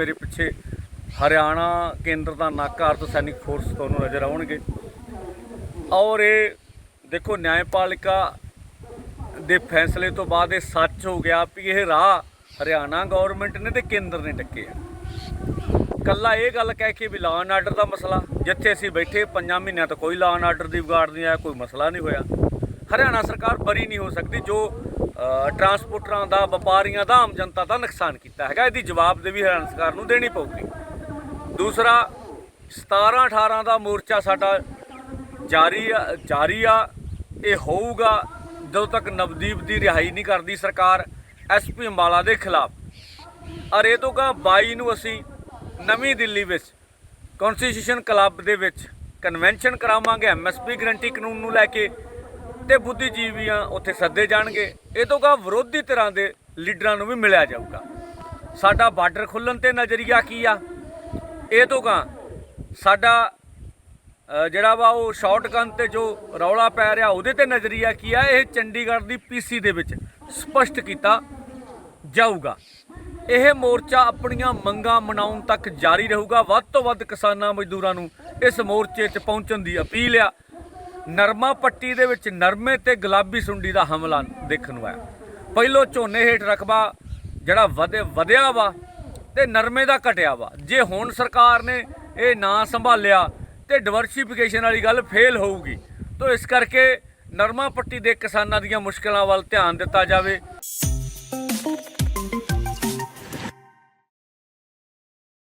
ਮੇਰੇ ਪਿੱਛੇ ਹਰਿਆਣਾ ਕੇਂਦਰ ਦਾ ਨਾਕਾ ਅਰਧ ਸੈਨਿਕ ਫੋਰਸ ਤੁਹਾਨੂੰ ਨਜ਼ਰ ਆਉਣਗੇ। ਔਰ ਇਹ ਦੇਖੋ ਨਿਆਂਪਾਲਿਕਾ ਦੇ ਫੈਸਲੇ ਤੋਂ ਬਾਅਦ ਇਹ ਸੱਚ ਹੋ ਗਿਆ ਵੀ ਇਹ ਰਾਹ ਹਰਿਆਣਾ ਗਵਰਨਮੈਂਟ ਨੇ ਤੇ ਕੇਂਦਰ ਨੇ ਟੱਕੇ ਆ। ਕੱਲਾ ਇਹ ਗੱਲ ਕਹਿ ਕੇ ਵੀ ਲਾਅ ਐਂਡ ਆਰਡਰ ਦਾ ਮਸਲਾ, ਜਿੱਥੇ ਅਸੀਂ ਬੈਠੇ ਪੰਜਾਂ ਮਹੀਨਿਆਂ ਤੋਂ ਕੋਈ ਲਾਅ ਐਂਡ ਆਰਡਰ ਦੀ ਵਿਗਾੜ ਨਹੀਂ ਆਇਆ ਕੋਈ ਮਸਲਾ ਨਹੀਂ ਹੋਇਆ। ਹਰਿਆਣਾ ਸਰਕਾਰ ਬਰੀ ਨਹੀਂ ਹੋ ਸਕਦੀ, ਜੋ ਟਰਾਂਸਪੋਰਟਰਾਂ ਦਾ, ਵਪਾਰੀਆਂ ਦਾ, ਆਮ ਜਨਤਾ ਦਾ ਨੁਕਸਾਨ ਕੀਤਾ ਹੈਗਾ। ਇਹਦੀ ਜਵਾਬ ਵੀ ਹਰਿਆਣਾ ਸਰਕਾਰ ਨੂੰ ਦੇਣੀ ਪਊਗੀ। ਦੂਸਰਾ 17 18 ਦਾ ਮੋਰਚਾ ਸਾਡਾ ਜਾਰੀ ਆ ਜਾਰੀ ਆ, ਇਹ ਹੋਊਗਾ ਜਦੋਂ ਤੱਕ ਨਵਦੀਪ ਦੀ ਰਿਹਾਈ ਨਹੀਂ ਕਰਦੀ ਸਰਕਾਰ ਐਸਪੀ ਅੰਬਾਲਾ ਦੇ ਖਿਲਾਫ। ਔਰ ਇਹ ਤੋਂ ਗਾ 22 ਨੂੰ ਅਸੀਂ ਨਵੀਂ ਦਿੱਲੀ ਵਿੱਚ ਕਨਸਟੀਟਿਊਸ਼ਨ ਕਲੱਬ ਦੇ ਵਿੱਚ ਕਨਵੈਨਸ਼ਨ ਕਰਾਵਾਂਗੇ ਐਮਐਸਪੀ ਗਰੰਟੀ ਕਾਨੂੰਨ ਨੂੰ ਲੈ ਕੇ ਤੇ ਬੁੱਧੀਜੀਵੀਆਂ ਉੱਥੇ ਸੱਦੇ ਜਾਣਗੇ। ਇਹ ਤੋਂ ਗਾ ਵਿਰੋਧੀ ਧਿਰਾਂ ਦੇ ਲੀਡਰਾਂ ਨੂੰ ਵੀ ਮਿਲਿਆ ਜਾਊਗਾ। ਸਾਡਾ ਬਾਰਡਰ ਖੁੱਲਣ ਤੇ ਨਜ਼ਰੀਆ ਕੀ ਆ? ਇਹ ਤੋਂ ਗਾ ਸਾਡਾ ਜਿਹੜਾ ਵਾ ਉਹ ਸ਼ਾਰਟਗਨ ਤੇ ਜੋ ਰੌਲਾ ਪੈ ਰਿਹਾ, ਉਹਦੇ ਤੇ ਨਜ਼ਰੀਆ ਕੀ ਆ? ਇਹ ਚੰਡੀਗੜ੍ਹ ਦੀ ਪੀਸੀ ਦੇ ਵਿੱਚ ਸਪਸ਼ਟ ਕੀਤਾ ਜਾਊਗਾ। ਇਹ ਮੋਰਚਾ ਆਪਣੀਆਂ ਮੰਗਾਂ ਮਨਾਉਣ ਤੱਕ ਜਾਰੀ ਰਹੂਗਾ। ਵੱਧ ਤੋਂ ਵੱਧ ਕਿਸਾਨਾਂ ਮਜ਼ਦੂਰਾਂ ਨੂੰ ਇਸ ਮੋਰਚੇ 'ਚ ਪਹੁੰਚਣ ਦੀ ਅਪੀਲ ਆ। ਨਰਮਾ ਪੱਟੀ ਦੇ ਵਿੱਚ ਨਰਮੇ ਤੇ ਗੁਲਾਬੀ ਸੁੰਡੀ ਦਾ ਹਮਲਾ ਦੇਖਣ ਨੂੰ ਆਇਆ। ਪਹਿਲੋ ਝੋਨੇ ਹੇਠ ਰਕਬਾ ਜਿਹੜਾ ਵਧੇ ਵਧਿਆ ਵਾ ਤੇ ਨਰਮੇ ਦਾ ਘਟਿਆ ਵਾ। ਜੇ ਹੁਣ ਸਰਕਾਰ ਨੇ ਇਹ ਨਾ ਸੰਭਾਲਿਆ ਤੇ ਡਿਵਰਸੀਫਿਕੇਸ਼ਨ ਵਾਲੀ ਗੱਲ ਫੇਲ ਹੋਊਗੀ, ਤੋਂ ਇਸ ਕਰਕੇ ਨਰਮਾ ਪੱਟੀ ਦੇ ਕਿਸਾਨਾਂ ਦੀਆਂ ਮੁਸ਼ਕਲਾਂ ਵੱਲ ਧਿਆਨ ਦਿੱਤਾ ਜਾਵੇ।